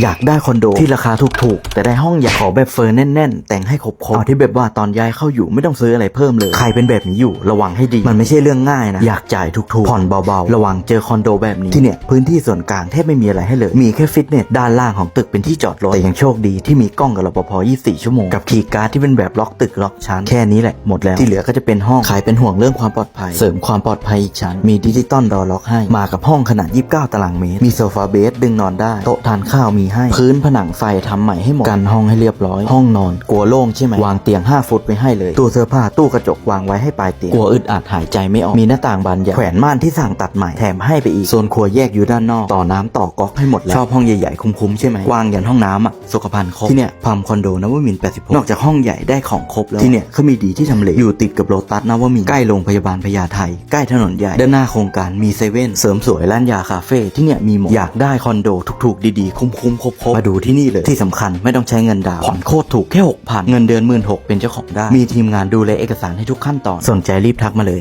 อยากได้คอนโดที่ราคาถูกๆ แต่ได้ห้องอยากขอแบบเฟอร์นแน่นๆ แต่งให้ครบๆเอาที่แบบว่าตอนย้ายเข้าอยู่ไม่ต้องซื้ออะไรเพิ่มเลย ใครเป็นแบบนี้อยู่ระวังให้ดี มันไม่ใช่เรื่องง่ายนะ อยากจ่ายถูกๆ ผ่อนเบาๆ ระวังเจอคอนโดแบบนี้ที่เนี่ยพื้นที่ส่วนกลางแทบไม่มีอะไรให้เลย มีแค่ฟิตเนสด้านล่างของตึกเป็นที่จอดรถ แต่ยังโชคดีที่มีกล้องกับรปภ 24 ชั่วโมง กับคีย์การ์ดที่เป็นแบบล็อกตึกล็อกชั้น แค่นี้แหละหมดแล้ว ที่เหลือก็จะเป็นห้องใครเป็นห่วงเรื่องความปลอดภัย เสริมความปลอดภัยอีกชั้น มีดิจิตอลดอล็อกให้ มากับห้องขนาด 29 ตารางเมตร มีโซฟาเบสดึงนอนได้ โต๊ะทานข้าวมีให้ พื้นผนังไฟทำใหม่ให้หมด กันห้องให้เรียบร้อย ห้องนอน กลัวโล่งใช่ไหม วางเตียง 5 ฟุตไว้ให้เลย ตู้เสื้อผ้า ตู้กระจกวางไว้ให้ปลายเตียง กลัวอึดอัดหายใจไม่ออก มีหน้าต่างบานใหญ่ แขวนม่านที่สั่งตัดใหม่ แถมให้ไปอีก โซนครัวแยกอยู่ด้านนอก ต่อน้ำต่อก๊อกให้หมดแล้ว ชอบห้องใหญ่ๆ คุ้มๆใช่ไหมกว้างยันห้องน้ำอะ สุขภัณฑ์ครบ ที่เนี่ยพัมคอนโดนวมินทร์86นอกจากห้องใหญ่ได้ของครบแล้ว ที่เนี่ยเขามีดีที่ทำเล อยู่ติดกับโลตัสนวมินทร์ใกล้โรงพยาบาลพญาไทใกล้ถนนใหญ่ ด้านหน้าโครงการมีเซเว่น เสริมสวยร้านยาคาเฟ่ ที่เนี่ยมีหมด อยากได้คอนโดถูกๆ ดีๆ คุ้มๆครบๆมาดูที่นี่เลยที่สำคัญไม่ต้องใช้เงินดาวน์ผ่อนโคตรถูกแค่6,000เงินเดือนหมื่นหกเป็นเจ้าของได้มีทีมงานดูแลเอกสารให้ทุกขั้นตอนสนใจรีบทักมาเลย